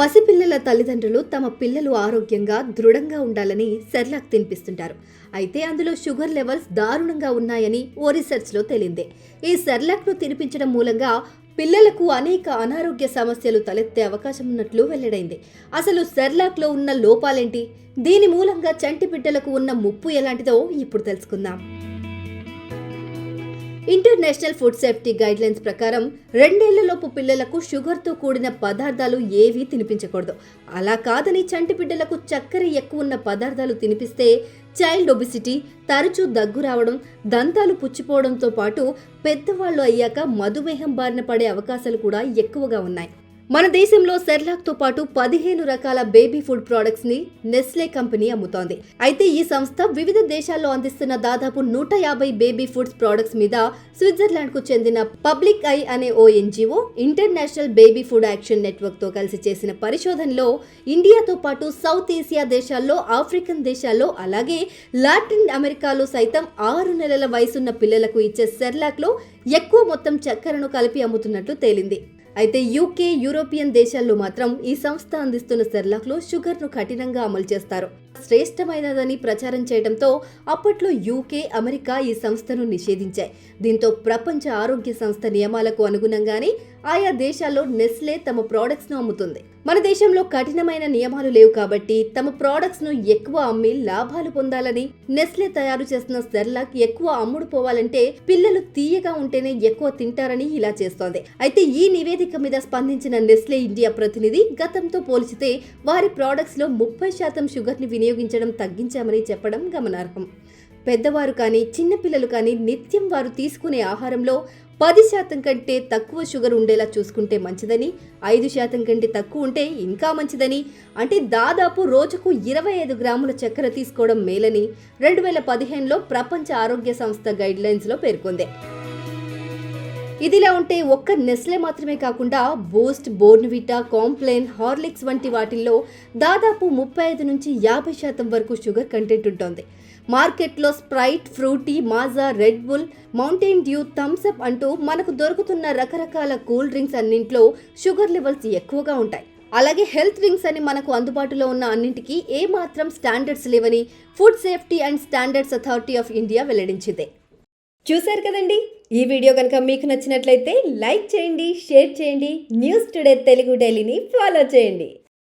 పసిపిల్లల తల్లిదండ్రులు తమ పిల్లలు ఆరోగ్యంగా దృఢంగా ఉండాలని సెర్లాక్ తినిపిస్తుంటారు. అయితే అందులో షుగర్ లెవెల్స్ దారుణంగా ఉన్నాయని ఓ రీసెర్చ్లో తేలింది. ఈ సెర్లాక్ను తినిపించడం మూలంగా పిల్లలకు అనేక అనారోగ్య సమస్యలు తలెత్తే అవకాశం ఉన్నట్లు వెల్లడైంది. అసలు సెర్లాక్లో ఉన్న లోపాలేంటి? దీని మూలంగా చంటి బిడ్డలకు ఉన్న ముప్పు ఎలాంటిదో ఇప్పుడు తెలుసుకుందాం. ఇంటర్నేషనల్ ఫుడ్ సేఫ్టీ గైడ్లైన్స్ ప్రకారం రెండేళ్ళలోపు పిల్లలకు షుగర్తో కూడిన పదార్థాలు ఏవీ తినిపించకూడదు. అలా కాదని చంటి బిడ్డలకు చక్కెర ఎక్కువ ఉన్న పదార్థాలు తినిపిస్తే చైల్డ్ ఒబిసిటీ తరచూ దగ్గు రావడం దంతాలు పుచ్చిపోవడంతో పాటు పెద్దవాళ్ళు అయ్యాక మధుమేహం బారిన పడే అవకాశాలు కూడా ఎక్కువగా ఉన్నాయి. మన దేశంలో సెర్లాక్తో పాటు పదిహేను రకాల బేబీ ఫుడ్ ప్రోడక్ట్స్ని నెస్లే కంపెనీ అమ్ముతోంది. అయితే ఈ సంస్థ వివిధ దేశాల్లో అందిస్తున్న దాదాపు నూట యాభై బేబీ ఫుడ్స్ ప్రొడక్ట్స్ మీద స్విట్జర్లాండ్కు చెందిన పబ్లిక్ ఐ అనే ఓ NGO international baby food action నెట్వర్క్తో కలిసి చేసిన పరిశోధనలో ఇండియాతో పాటు సౌత్ ఏసియా దేశాల్లో ఆఫ్రికన్ దేశాల్లో అలాగే లాటిన్ అమెరికాలో సైతం ఆరు నెలల వయసున్న పిల్లలకు ఇచ్చే సెర్లాక్లో ఎక్కువ మొత్తం చక్కెరను కలిపి అమ్ముతున్నట్లు తేలింది. అయితే యూకే యూరోపియన్ దేశాల్లో మాత్రం ఈ సంస్థ అందిస్తున్న సెర్లాక్లో షుగర్ను కఠినంగా అమలు చేస్తారు. శ్రేష్టమైనదని ప్రచారం చేయడంతో అప్పట్లో యూకే అమెరికా ఈ సంస్థను నిషేధించాయి. దీంతో ప్రపంచ ఆరోగ్య సంస్థ నియమాలకు అనుగుణంగానే ఆయా దేశాల్లో నెస్లే తమ ప్రోడక్ట్స్ను అమ్ముతుంది. మన దేశంలో కఠినమైన నియమాలు లేవు కాబట్టి తమ ప్రోడక్ట్స్ను ఎక్కువ అమ్మి లాభాలు పొందాలని నెస్లే తయారు చేస్తున్న సెర్లాక్ ఎక్కువ అమ్ముడు పోవాలంటే పిల్లలు తీయగా ఉంటేనే ఎక్కువ తింటారని ఇలా చేస్తోంది. అయితే ఈ నివేదిక మీద స్పందించిన నెస్లే ఇండియా ప్రతినిధి గతంతో పోల్చితే వారి ప్రోడక్ట్స్లో ముప్పై శాతం షుగర్ని వినియోగించడం తగ్గించామని చెప్పడం గమనార్హం. పెద్దవారు కానీ చిన్నపిల్లలు కానీ నిత్యం వారు తీసుకునే ఆహారంలో పది శాతం కంటే తక్కువ షుగర్ ఉండేలా చూసుకుంటే మంచిదని ఐదు శాతం కంటే తక్కువ ఉంటే ఇంకా మంచిదని అంటే దాదాపు రోజుకు ఇరవై ఐదు గ్రాముల చక్కెర తీసుకోవడం మేలని రెండు వేల పదిహేనులో ప్రపంచ ఆరోగ్య సంస్థ గైడ్లైన్స్లో పేర్కొంది. ఇదిలా ఉంటే ఒక్క నెస్లే మాత్రమే కాకుండా బూస్ట్ బోర్న్విటా కాంప్లెన్ హార్లిక్స్ వంటి వాటిల్లో దాదాపు ముప్పై ఐదు నుంచి యాభై శాతం వరకు షుగర్ కంటెంట్ ఉంటుంది. మార్కెట్లో Sprite Frooti Maaza Red Bull Mountain Dew Thums Up అంటూ మనకు దొరుకుతున్న రకరకాల కూల్ డ్రింక్స్ అన్నింట్లో షుగర్ లెవెల్స్ ఎక్కువగా ఉంటాయి. అలాగే హెల్త్ డ్రింక్స్ అని మనకు అందుబాటులో ఉన్న అన్నింటికీ ఏ మాత్రం స్టాండర్డ్స్ లేవని food safety and standards authority of India వెల్లడించింది. చూశారు కదండి? ఈ వీడియో కనుక మీకు నచ్చినట్లయితే లైక్ చేయండి షేర్ చేయండి న్యూస్ టుడే తెలుగు డైలీని ఫాలో చేయండి.